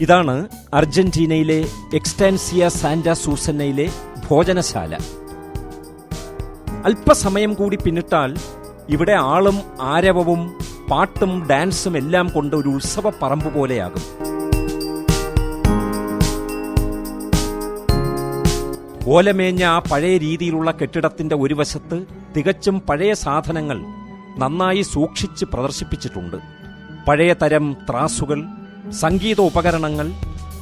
ഇതാണ് അർജന്റീനയിലെ എക്സ്റ്റാൻസിയ സാന്റ സൂസന്നയിലെ ഭോജനശാല. അല്പസമയം കൂടി പിന്നിട്ടാൽ ഇവിടെ ആളും ആരവവും പാട്ടും ഡാൻസും എല്ലാം കൊണ്ട് ഒരു ഉത്സവ പറമ്പ് പോലെയാകും. ഓലമേഞ്ഞ ആ പഴയ രീതിയിലുള്ള കെട്ടിടത്തിന്റെ ഒരു വശത്ത് തികച്ചും പഴയ സാധനങ്ങൾ നന്നായി സൂക്ഷിച്ച് പ്രദർശിപ്പിച്ചിട്ടുണ്ട്. പഴയ തരം ത്രാസുകൾ സംഗീത ഉപകരണങ്ങൾ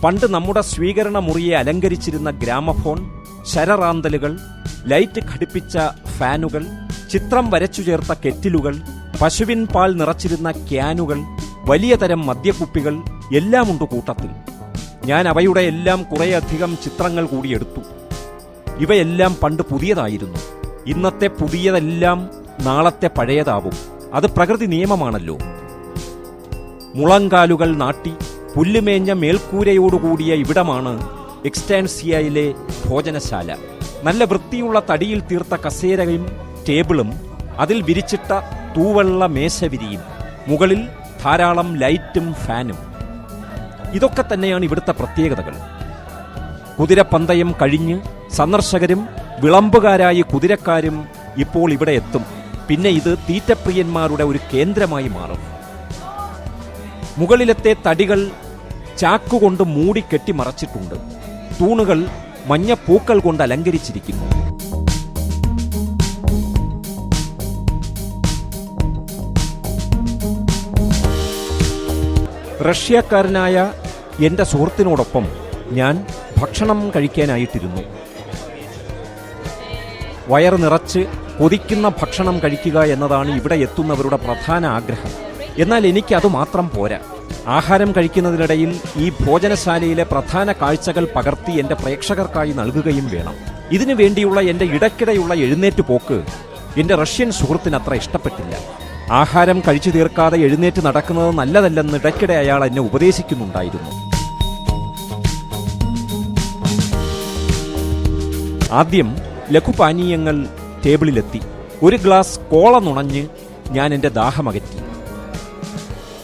പണ്ട് നമ്മുടെ സ്വീകരണ മുറിയെ അലങ്കരിച്ചിരുന്ന ഗ്രാമഫോൺ ശരറാന്തലുകൾ ലൈറ്റ് ഘടിപ്പിച്ച ഫാനുകൾ ചിത്രം വരച്ചു ചേർത്ത കെറ്റിലുകൾ പശുവിൻ പാൽ നിറച്ചിരുന്ന ക്യാനുകൾ വലിയ തരം മദ്യക്കുപ്പികൾ എല്ലാമുണ്ട് കൂട്ടത്തിൽ. ഞാൻ അവയുടെ എല്ലാം കുറേയധികം ചിത്രങ്ങൾ കൂടിയെടുത്തു ഇവയെല്ലാം പണ്ട് പുതിയതായിരുന്നു. ഇന്നത്തെ പുതിയതെല്ലാം നാളത്തെ പഴയതാവും. അത് പ്രകൃതി നിയമമാണല്ലോ. മുളങ്കാലുകൾ നാട്ടി പുല്ലുമേഞ്ഞ മേൽക്കൂരയോടുകൂടിയ ഇവിടമാണ് എക്സ്റ്റാൻസിയയിലെ ഭോജനശാല. നല്ല വൃത്തിയുള്ള തടിയിൽ തീർത്ത കസേരയും ടേബിളും അതിൽ വിരിച്ചിട്ട തൂവെള്ള മേശവിരിയും മുകളിൽ ധാരാളം ലൈറ്റും ഫാനും. ഇതൊക്കെ തന്നെയാണ് ഇവിടുത്തെ പ്രത്യേകതകൾ. കുതിരപ്പന്തയം കഴിഞ്ഞ് സന്ദർശകരും വിളമ്പുകാരായ കുതിരക്കാരും ഇപ്പോൾ ഇവിടെ എത്തും. പിന്നെ ഇത് തീറ്റപ്രിയന്മാരുടെ ഒരു കേന്ദ്രമായി മാറും. മുകളിലത്തെ തടികൾ ചാക്കുകൊണ്ട് മൂടി കെട്ടിമറച്ചിട്ടുണ്ട് തൂണുകൾ മഞ്ഞ പൂക്കൾ കൊണ്ട് അലങ്കരിച്ചിരിക്കുന്നു. റഷ്യക്കാരനായ എന്റെ സുഹൃത്തിനോടൊപ്പം ഞാൻ ഭക്ഷണം കഴിക്കാനായിട്ടിരുന്നു. വയറ് നിറച്ച് കൊതിക്കുന്ന ഭക്ഷണം കഴിക്കുക എന്നതാണ് ഇവിടെ എത്തുന്നവരുടെ പ്രധാന ആഗ്രഹം. എന്നാൽ എനിക്ക് അത് മാത്രം പോരാ. ആഹാരം കഴിക്കുന്നതിനിടയിൽ ഈ ഭോജനശാലയിലെ പ്രധാന കാഴ്ചകൾ പകർത്തി എന്റെ പ്രേക്ഷകർക്കായി നൽകുകയും വേണം. ഇതിനു വേണ്ടിയുള്ള എന്റെ ഇടയ്ക്കിടെയുള്ള എഴുന്നേറ്റ് പോക്ക് എന്റെ റഷ്യൻ സുഹൃത്തിന് അത്ര ഇഷ്ടപ്പെട്ടില്ല. ആഹാരം കഴിച്ചു തീർക്കാതെ എഴുന്നേറ്റ് നടക്കുന്നത് നല്ലതല്ലെന്ന് ഇടയ്ക്കിടെ അയാൾ എന്നെ ഉപദേശിക്കുന്നുണ്ടായിരുന്നു. ആദ്യം ലഘുപാനീയങ്ങൾ ടേബിളിലെത്തി. ഒരു ഗ്ലാസ് കോള നുണഞ്ഞ് ഞാൻ എന്റെ ദാഹമകറ്റി.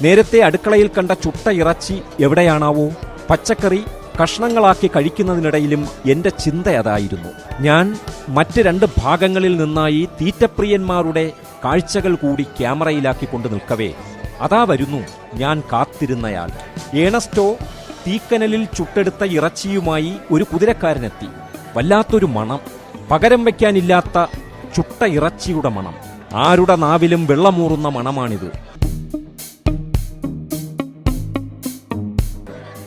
നേരത്തെ അടുക്കളയിൽ കണ്ട ചുട്ട ഇറച്ചി എവിടെയാണാവോ? പച്ചക്കറി കഷ്ണങ്ങളാക്കി കഴിക്കുന്നതിനിടയിലും എന്റെ ചിന്ത അതായിരുന്നു. ഞാൻ മറ്റ് രണ്ട് ഭാഗങ്ങളിൽ നിന്നായി തീറ്റപ്രിയന്മാരുടെ കാഴ്ചകൾ കൂടി ക്യാമറയിലാക്കി കൊണ്ട് നിൽക്കവേ. അതാ വരുന്നു ഞാൻ കാത്തിരുന്നയാൾ. ഏണസ്റ്റോ തീക്കനലിൽ ചുട്ടെടുത്ത ഇറച്ചിയുമായി ഒരു കുതിരക്കാരനെത്തി. വല്ലാത്തൊരു മണം. പകരം വയ്ക്കാനില്ലാത്ത ചുട്ട ഇറച്ചിയുടെ മണം. ആരുടെ നാവിലും വെള്ളമൂറുന്ന മണമാണിത്.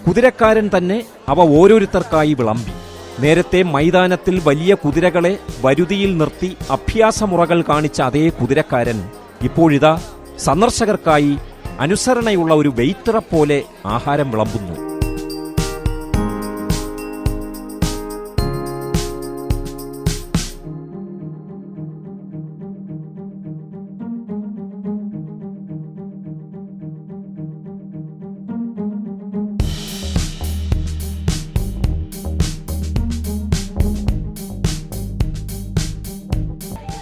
കുതിരക്കാരൻ തന്നെ അവ ഓരോരുത്തർക്കായി വിളമ്പി. നേരത്തെ മൈതാനത്തിൽ വലിയ കുതിരകളെ വരുതിയിൽ നിർത്തി അഭ്യാസമുറകൾ കാണിച്ച അതേ കുതിരക്കാരൻ ഇപ്പോഴിതാ സന്ദർശകർക്കായി അനുസരണയുള്ള ഒരു വെയിറ്ററെ പോലെ ആഹാരം വിളമ്പുന്നു.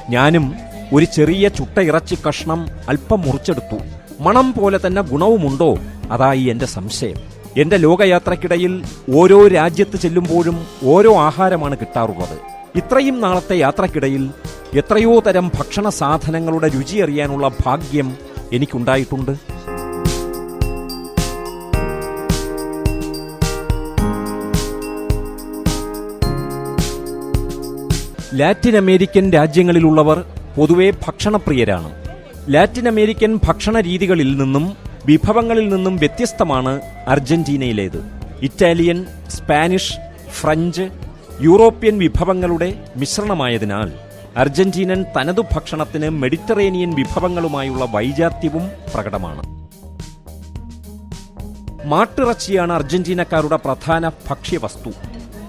ഞാനും ഒരു ചെറിയ ചുട്ട ഇറച്ചി കഷ്ണം അല്പം മുറിച്ചെടുത്തു. മണം പോലെ തന്നെ ഗുണവുമുണ്ടോ? അതായി എന്റെ സംശയം. എന്റെ ലോകയാത്രക്കിടയിൽ ഓരോ രാജ്യത്ത് ചെല്ലുമ്പോഴും ഓരോ ആഹാരമാണ് കിട്ടാറുള്ളത്. ഇത്രയും നാളത്തെ യാത്രക്കിടയിൽ എത്രയോ തരം ഭക്ഷണ സാധനങ്ങളുടെ രുചി അറിയാനുള്ള ഭാഗ്യം എനിക്കുണ്ടായിട്ടുണ്ട്. ലാറ്റിൻ അമേരിക്കൻ രാജ്യങ്ങളിലുള്ളവർ പൊതുവെ ഭക്ഷണപ്രിയരാണ്. ലാറ്റിൻ അമേരിക്കൻ ഭക്ഷണ രീതികളിൽ നിന്നും വിഭവങ്ങളിൽ നിന്നും വ്യത്യസ്തമാണ് അർജന്റീനയിലേത്. ഇറ്റാലിയൻ സ്പാനിഷ് ഫ്രഞ്ച് യൂറോപ്യൻ വിഭവങ്ങളുടെ മിശ്രണമായതിനാൽ അർജന്റീനൻ തനതു ഭക്ഷണത്തിന് മെഡിറ്ററേനിയൻ വിഭവങ്ങളുമായുള്ള വൈജാത്യവും പ്രകടമാണ്. മാട്ടിറച്ചിയാണ് അർജന്റീനക്കാരുടെ പ്രധാന ഭക്ഷ്യവസ്തു.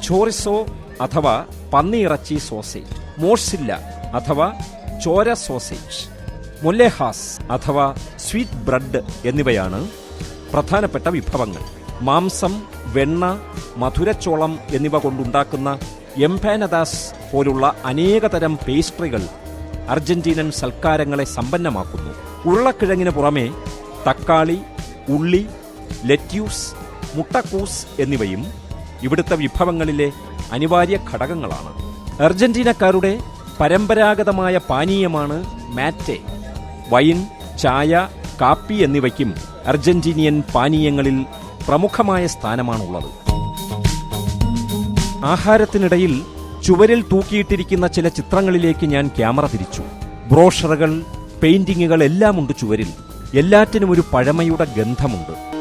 ചോറിസോ അഥവാ പന്നിയിറച്ചി സോസേജ്. മോർസില്ല അഥവാ ചോര സോസേജ്. മൊല്ലെഹാസ് അഥവാ സ്വീറ്റ് ബ്രെഡ് എന്നിവയാണ് പ്രധാനപ്പെട്ട വിഭവങ്ങൾ. മാംസം വെണ്ണ മധുരച്ചോളം എന്നിവ കൊണ്ടുണ്ടാക്കുന്ന എംപാനദാസ് പോലുള്ള അനേകതരം പേസ്ട്രികൾ അർജന്റീനൻ സൽക്കാരങ്ങളെ സമ്പന്നമാക്കുന്നു. ഉരുളക്കിഴങ്ങിന് പുറമെ തക്കാളി ഉള്ളി ലെറ്റ്യൂസ് മുട്ടക്കൂസ് എന്നിവയും ഇവിടുത്തെ വിഭവങ്ങളിലെ അനിവാര്യ ഘടകങ്ങളാണ്. അർജന്റീനക്കാരുടെ പരമ്പരാഗതമായ പാനീയമാണ് മാറ്റെ. വൈൻ ചായ കാപ്പി എന്നിവയ്ക്കും അർജന്റീനിയൻ പാനീയങ്ങളിൽ പ്രമുഖമായ സ്ഥാനമാണുള്ളത്. ആഹാരത്തിനിടയിൽ ചുവരിൽ തൂക്കിയിട്ടിരിക്കുന്ന ചില ചിത്രങ്ങളിലേക്ക് ഞാൻ ക്യാമറ തിരിച്ചു. ബ്രോഷറുകൾ പെയിന്റിങ്ങുകൾ എല്ലാമുണ്ട് ചുവരിൽ. എല്ലാറ്റിനും ഒരു പഴമയുടെ ഗന്ധമുണ്ട്.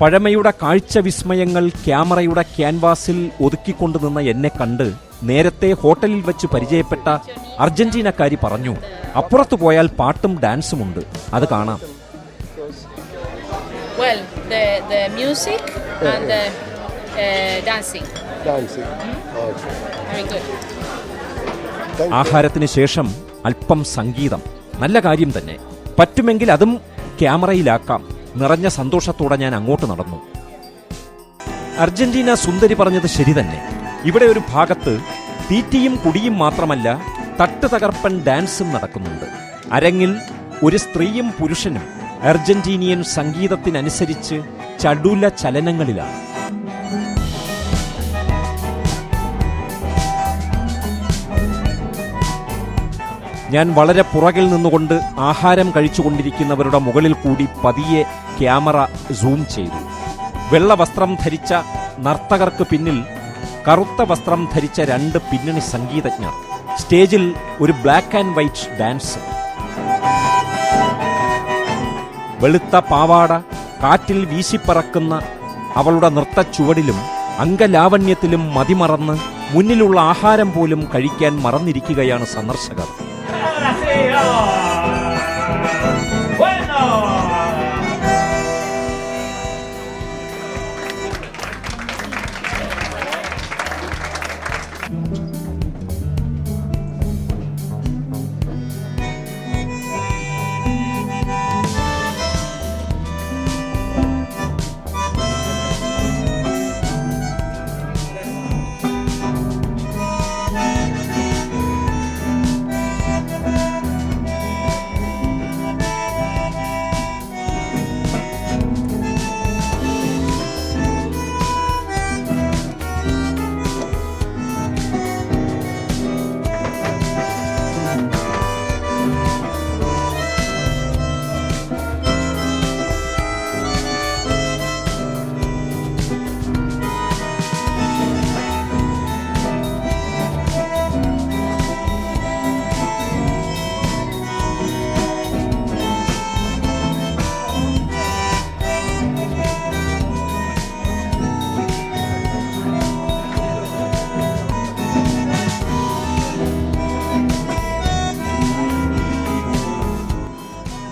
പഴമയുടെ കാഴ്ച വിസ്മയങ്ങൾ ക്യാമറയുടെ ക്യാൻവാസിൽ ഒതുക്കിക്കൊണ്ടു നിന്ന എന്നെ കണ്ട് നേരത്തെ ഹോട്ടലിൽ വെച്ച് പരിചയപ്പെട്ട അർജന്റീനക്കാരി പറഞ്ഞു അപ്പുറത്തു പോയാൽ പാട്ടും ഡാൻസുമുണ്ട് അത് കാണാം Well, the, the music and the uh, dancing. Dancing. Okay. Very good. ആഹാരത്തിന് ശേഷം അല്പം സംഗീതം നല്ല കാര്യം തന്നെ പറ്റുമെങ്കിൽ അതും ക്യാമറയിലാക്കാം നിറഞ്ഞ സന്തോഷത്തോടെ ഞാൻ അങ്ങോട്ട് നടന്നു. അർജന്റീന സുന്ദരി പറഞ്ഞത് ശരി തന്നെ. ഇവിടെ ഒരു ഭാഗത്ത് തീറ്റിയും കുടിയും മാത്രമല്ല തട്ട് തകർപ്പൻ ഡാൻസും നടക്കുന്നുണ്ട്. അരങ്ങിൽ ഒരു സ്ത്രീയും പുരുഷനും അർജന്റീനിയൻ സംഗീതത്തിനനുസരിച്ച് ചടുല ചലനങ്ങളിലാണ്. ഞാൻ വളരെ പുറകിൽ നിന്നുകൊണ്ട് ആഹാരം കഴിച്ചുകൊണ്ടിരിക്കുന്നവരുടെ മുകളിൽ കൂടി പതിയെ ക്യാമറ സൂം ചെയ്തു. വെള്ള വസ്ത്രം ധരിച്ച നർത്തകർക്ക് പിന്നിൽ കറുത്ത വസ്ത്രം ധരിച്ച രണ്ട് പിന്നണി സംഗീതജ്ഞർ. സ്റ്റേജിൽ ഒരു ബ്ലാക്ക് ആൻഡ് വൈറ്റ് ഡാൻസ് വെളുത്ത പാവാട കാറ്റിൽ വീശിപ്പറക്കുന്ന അവളുടെ നൃത്ത ചുവടിലും അംഗലാവണ്യത്തിലും മതിമറന്ന് മുന്നിലുള്ള ആഹാരം പോലും കഴിക്കാൻ മറന്നിരിക്കുകയാണ് സന്ദർശകർ. Brasil!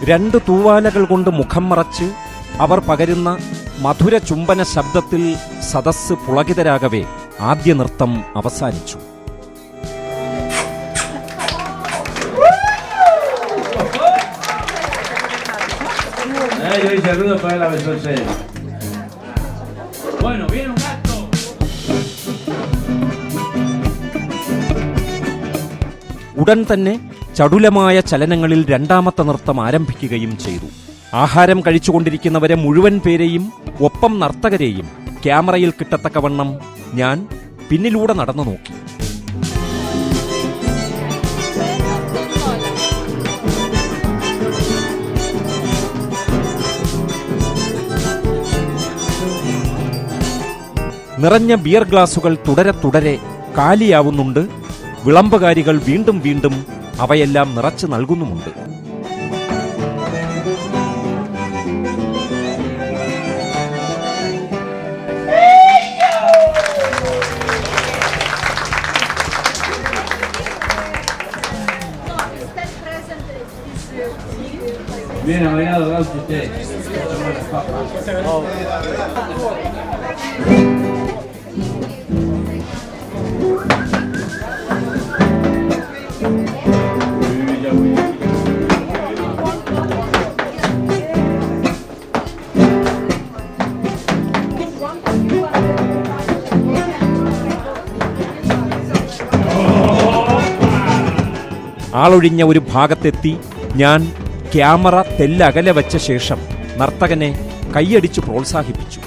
രണ്ട് തൂവാലകൾ കൊണ്ട് മുഖം മറച്ച് അവർ പകരുന്ന മധുര ചുംബന ശബ്ദത്തിൽ സദസ്സ് പുളകിതരാകവേ ആദ്യ നൃത്തം അവസാനിച്ചു. Bueno, un. ഉടൻ തന്നെ ചടുലമായ ചലനങ്ങളിൽ രണ്ടാമത്തെ നൃത്തം ആരംഭിക്കുകയും ചെയ്തു. ആഹാരം കഴിച്ചുകൊണ്ടിരിക്കുന്നവരെ മുഴുവൻ പേരെയും ഒപ്പം നർത്തകരെയും ക്യാമറയിൽ കിട്ടത്തക്കവണ്ണം ഞാൻ പിന്നിലൂടെ നടന്നു നോക്കി. നിറഞ്ഞ ബിയർ ഗ്ലാസുകൾ തുടരെ തുടരെ കാലിയാവുന്നുണ്ട്. വിളമ്പുകാരികൾ വീണ്ടും വീണ്ടും അവയെല്ലാം നിറച്ചു നൽകുന്നുമുണ്ട് Bien bailado, Gaucho, usted. ആളൊഴിഞ്ഞ ഒരു ഭാഗത്തെത്തി ഞാൻ ക്യാമറ തെല്ലകലെ വച്ച ശേഷം നർത്തകനെ കൈയടിച്ചു പ്രോത്സാഹിപ്പിച്ചു.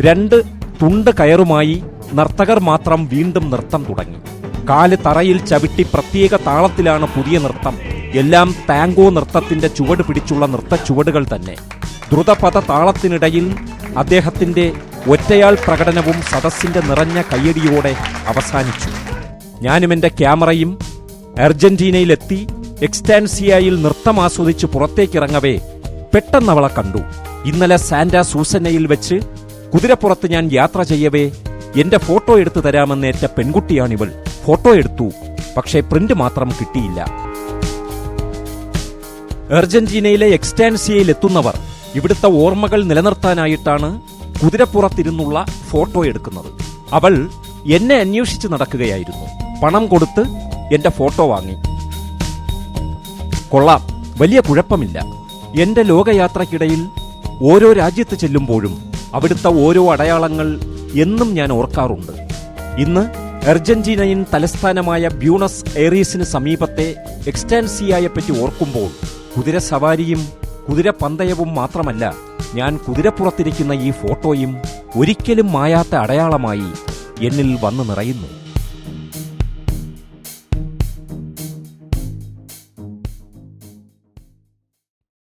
രണ്ട് തുണ്ട് കയറുമായി നർത്തകർ മാത്രം വീണ്ടും നൃത്തം തുടങ്ങി. കാൽ തറയിൽ ചവിട്ടി പ്രത്യേക താളത്തിലാണ് പുതിയ നൃത്തം. എല്ലാം താങ്കോ നൃത്തത്തിന്റെ ചുവട് പിടിച്ചുള്ള നൃത്ത ചുവടുകൾ തന്നെ. ദ്രുതപഥ താളത്തിനിടയിൽ അദ്ദേഹത്തിന്റെ ഒറ്റയാൾ പ്രകടനവും സദസ്സിന്റെ നിറഞ്ഞ കയ്യടിയോടെ അവസാനിച്ചു. ഞാനും എന്റെ ക്യാമറയും അർജന്റീനയിലെത്തി എക്സ്റ്റാൻസിയയിൽ നൃത്തം ആസ്വദിച്ച് പുറത്തേക്കിറങ്ങവേ പെട്ടെന്നവളെ കണ്ടു. ഇന്നലെ സാന്റ സൂസന്നയിൽ വെച്ച് കുതിരപ്പുറത്ത് ഞാൻ യാത്ര ചെയ്യവേ എന്റെ ഫോട്ടോ എടുത്തു തരാമെന്നേറ്റ പെൺകുട്ടിയാണിവൾ. ഫോട്ടോ എടുത്തു പക്ഷേ പ്രിന്റ് മാത്രം കിട്ടിയില്ല. അർജന്റീനയിലെ എക്സ്റ്റാൻസിയയിൽ എത്തുന്നവർ ഇവിടുത്തെ ഓർമ്മകൾ നിലനിർത്താനായിട്ടാണ് കുതിരപ്പുറത്തിരുന്നുള്ള ഫോട്ടോ എടുക്കുന്നത്. അവൾ എന്നെ അന്വേഷിച്ച് നടക്കുകയായിരുന്നു. പണം കൊടുത്ത് എന്റെ ഫോട്ടോ വാങ്ങി. കൊള്ളാം വലിയ കുഴപ്പമില്ല. എന്റെ ലോകയാത്രക്കിടയിൽ ഓരോ രാജ്യത്ത് ചെല്ലുമ്പോഴും അവിടുത്തെ ഓരോ അടയാളങ്ങൾ എന്നും ഞാൻ ഓർക്കാറുണ്ട്. ഇന്ന് അർജന്റീനയിൻ തലസ്ഥാനമായ ബ്യൂണസ് എയറീസിന് സമീപത്തെ എക്സ്റ്റാൻസിയായെപ്പറ്റി ഓർക്കുമ്പോൾ കുതിരസവാരിയും കുതിരപന്തയവും മാത്രമല്ല ഞാൻ കുതിരപ്പുറത്തിരിക്കുന്ന ഈ ഫോട്ടോയും ഒരിക്കലും മായാത്ത അടയാളമായി എന്നിൽ വന്നു നിറയുന്നു.